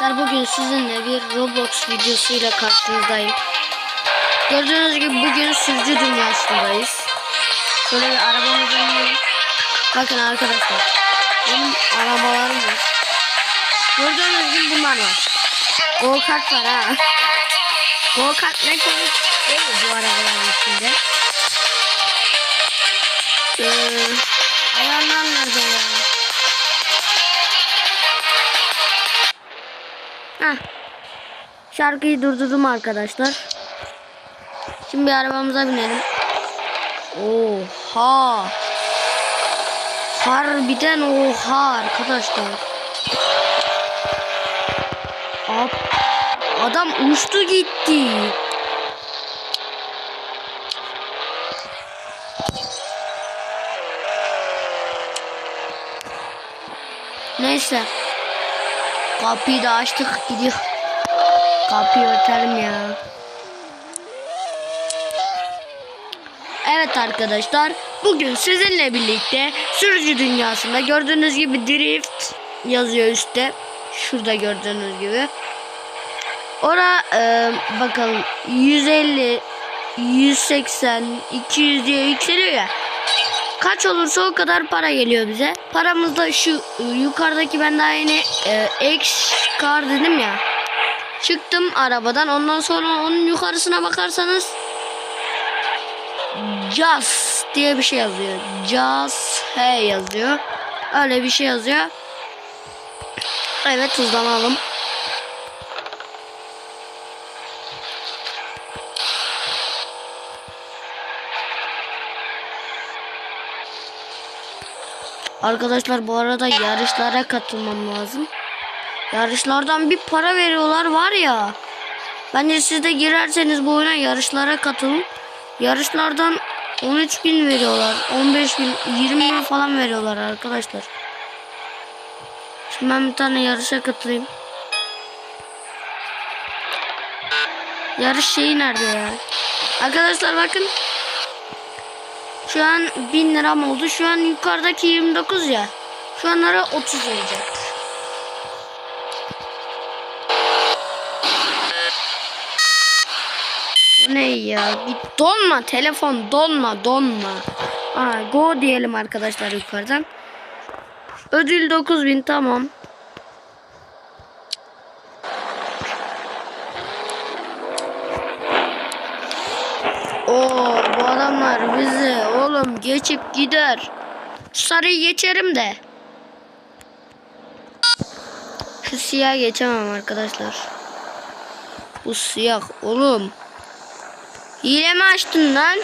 Arkadaşlar bugün sizinle bir Roblox videosuyla karşınızdayım. Gördüğünüz gibi bugün sürücü dünyasındayız. Şöyle bir arabamızı inelim. Bakın arkadaşlar. Benim arabalarım var. Gördüğünüz gibi bunlar var. Go kart var ha. Go kart ne komik değil bu arabaların içinde? Ee, Heh. Şarkıyı durdurdum arkadaşlar. Şimdi arabamıza binelim. Oha. Harbiden oha arkadaşlar. Ab Adam uçtu gitti. Neyse. Kapıyı da açtık gidiyor. Kapıyı örtelim ya. Evet arkadaşlar. Bugün sizinle birlikte sürücü dünyasında gördüğünüz gibi drift yazıyor üstte. Şurada gördüğünüz gibi. Ora e, bakalım 150 180 200 diye yükseliyor ya. Kaç olursa o kadar para geliyor bize. Paramız da şu e, yukarıdaki ben daha yeni e, X car dedim ya. Çıktım arabadan. Ondan sonra onun yukarısına bakarsanız Just diye bir şey yazıyor. Just Hey yazıyor. Öyle bir şey yazıyor. Evet hızlanalım. Arkadaşlar bu arada yarışlara katılmam lazım. Yarışlardan bir para veriyorlar var ya. Bence siz de girerseniz bu oyuna yarışlara katılın. Yarışlardan 13 bin veriyorlar. 15 bin, 20 bin falan veriyorlar arkadaşlar. Şimdi ben bir tane yarışa katılayım. Yarış şeyi nerede ya? Arkadaşlar bakın. Şu an 1000 liram oldu. Şu an yukarıdaki 29 ya. Şu anlara 30 olacak. Ne ya? Bir donma telefon donma donma. Aa, go diyelim arkadaşlar yukarıdan. Ödül 9000 tamam. Oo bu adamlar bizi oğlum geçip gider. Sarıyı geçerim de. Şu siyah geçemem arkadaşlar. Bu siyah oğlum. Hile mi açtın lan?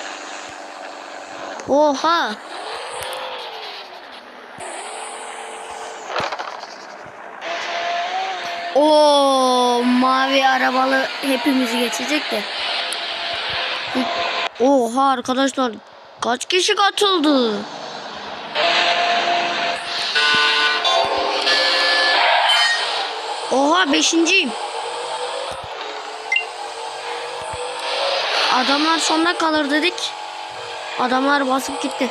Oha. O mavi arabalı hepimizi geçecek de. Oha arkadaşlar kaç kişi katıldı? Oha beşinciyim. Adamlar sonuna kalır dedik. Adamlar basıp gitti.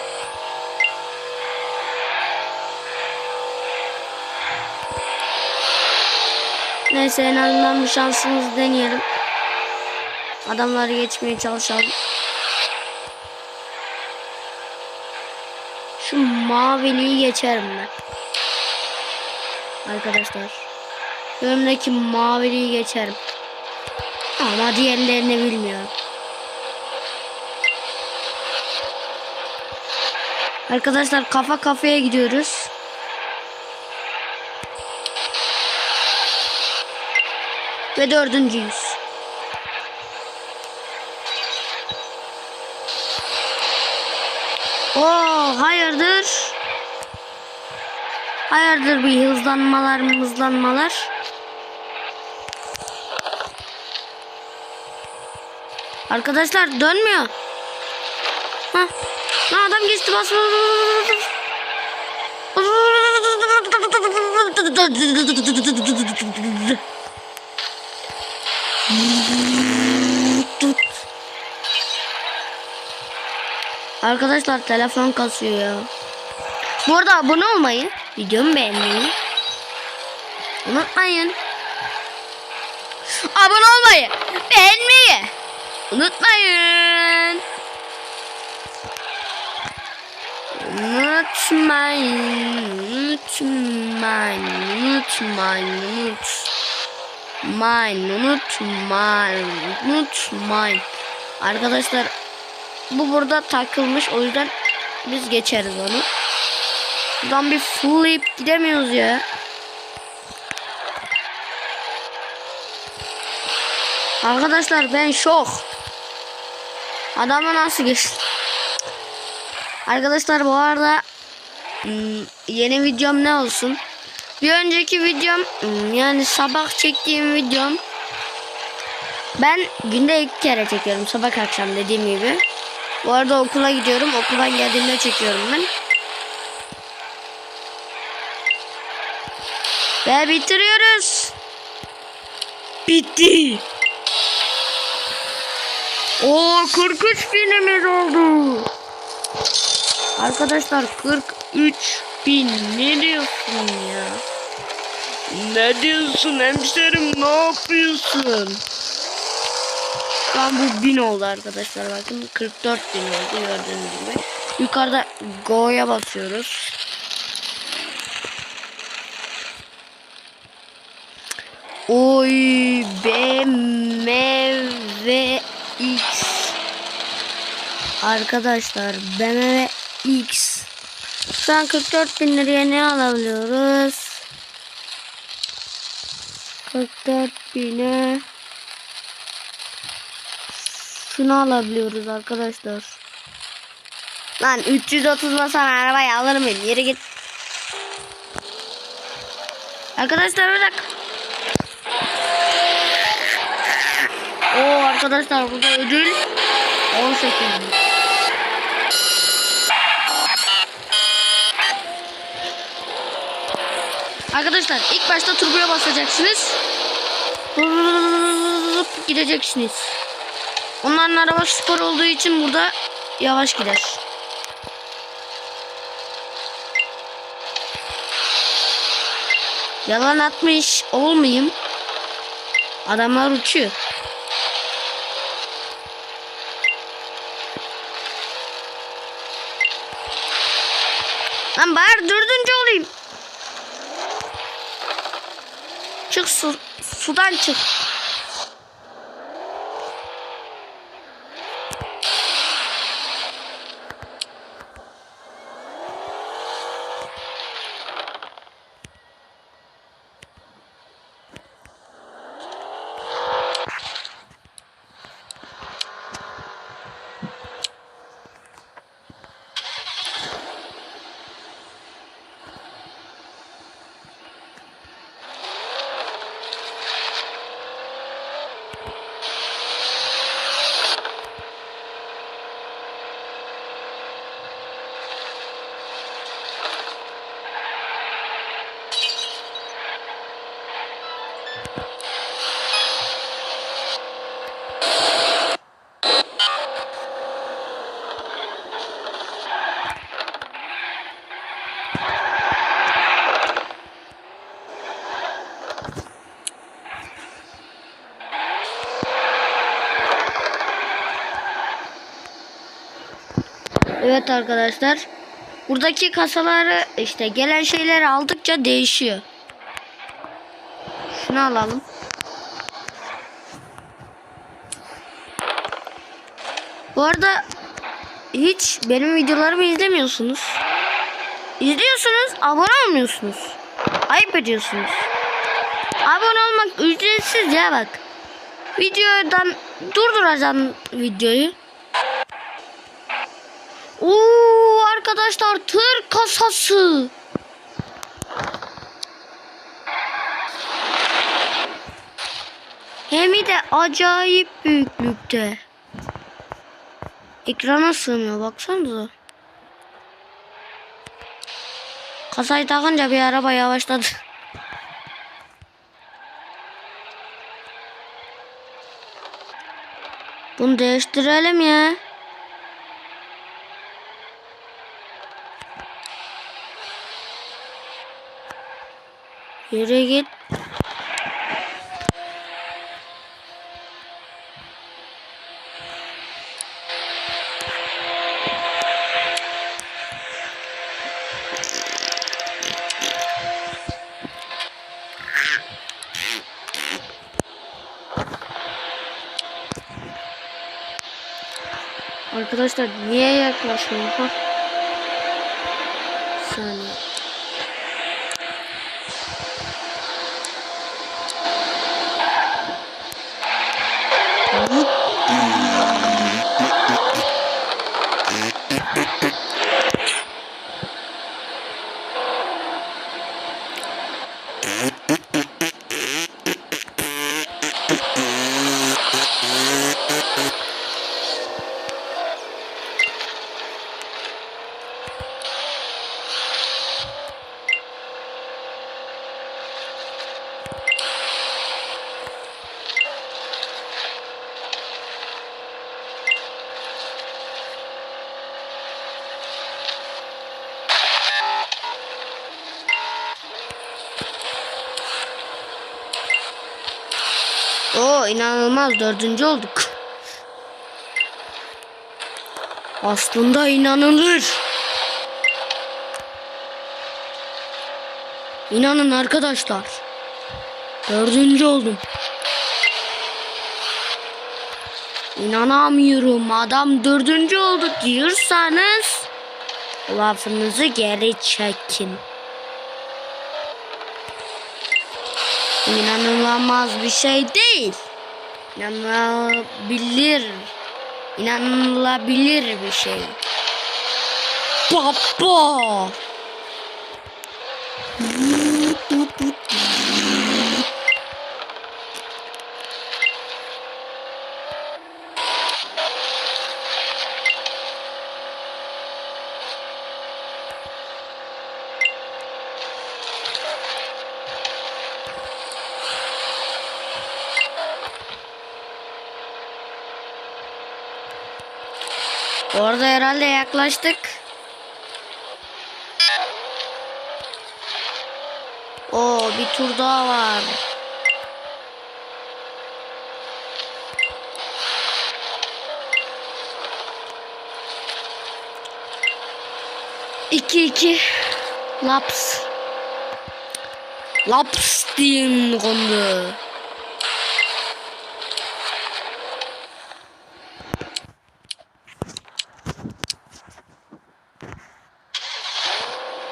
Neyse en azından bir şansımızı deneyelim. Adamları geçmeye çalışalım. Şu maviliği geçerim ben. Arkadaşlar. Önümdeki maviliği geçerim. Ama diğerlerini bilmiyorum. Arkadaşlar kafa kafaya gidiyoruz. Ve dördüncüyüz. Oo hayırdır? Hayırdır bir hızlanmalar hızlanmalar. Arkadaşlar dönmüyor. Hah. Lan adam geçti bas. Arkadaşlar telefon kasıyor ya. Bu abone olmayı, videomu beğenmeyi unutmayın. abone olmayı, beğenmeyi unutmayın. Unutmayın, unutmayın, unutmayın, unutmayın, unutmayın, unutmayın. Arkadaşlar bu burada takılmış o yüzden biz geçeriz onu. Buradan bir fullayıp gidemiyoruz ya. Arkadaşlar ben şok. Adamı nasıl geçti? Arkadaşlar bu arada hmm, yeni videom ne olsun? Bir önceki videom hmm, yani sabah çektiğim videom ben günde iki kere çekiyorum sabah akşam dediğim gibi. Bu arada okula gidiyorum. Okuldan geldiğimde çekiyorum ben. Ve bitiriyoruz. Bitti. O 43 binimiz oldu. Arkadaşlar 43 bin ne diyorsun ya? Ne diyorsun hemşerim ne yapıyorsun? Şu an bu 1000 oldu arkadaşlar bakın 44 bin oldu gördüğünüz gibi. Yukarıda go'ya basıyoruz. Oy BMW X Arkadaşlar BMW X Şu an 44 bin liraya ne alabiliyoruz? 44 bine Şunu alabiliyoruz arkadaşlar. Lan 330 basan arabayı alır mıyım? Yere git. Arkadaşlar bir dakika. Oo arkadaşlar burada ödül 18. Arkadaşlar ilk başta turboya basacaksınız. Gideceksiniz. Onların araba spor olduğu için burada yavaş gider. Yalan atmış olmayayım. Adamlar uçuyor. Lan bari dördüncü olayım. Çık su, sudan çık. Evet arkadaşlar. Buradaki kasaları işte gelen şeyleri aldıkça değişiyor. Şunu alalım. Bu arada hiç benim videolarımı izlemiyorsunuz. İzliyorsunuz, abone olmuyorsunuz. Ayıp ediyorsunuz. Abone olmak ücretsiz ya bak. Videodan durduracağım videoyu. Oo arkadaşlar tır kasası. Hem de acayip büyüklükte. Ekrana sığmıyor baksanıza. Kasayı takınca bir araba yavaşladı. Bunu değiştirelim ya. Yere git. Arkadaşlar niye yaklaşmıyor? İnanılmaz dördüncü olduk. Aslında inanılır. İnanın arkadaşlar. Dördüncü oldum. İnanamıyorum. Adam dördüncü olduk diyorsanız lafınızı geri çekin. İnanılamaz bir şey değil. İnanılabilir. İnanılabilir bir şey. Baba. Orada herhalde yaklaştık. Oo bir tur daha var. İki iki. Laps. Laps diyeyim kondu.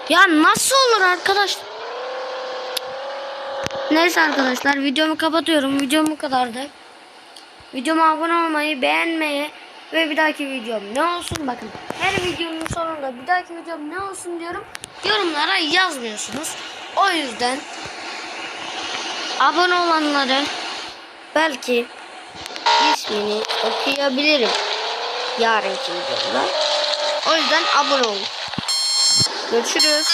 Ya nasıl olur arkadaş? Neyse arkadaşlar videomu kapatıyorum. Videom bu kadardı. Videoma abone olmayı, beğenmeyi ve bir dahaki videom ne olsun bakın. Her videonun sonunda bir dahaki videom ne olsun diyorum. Yorumlara yazmıyorsunuz. O yüzden abone olanları belki ismini okuyabilirim. Yarınki videomda. O yüzden abone olun. Görüşürüz.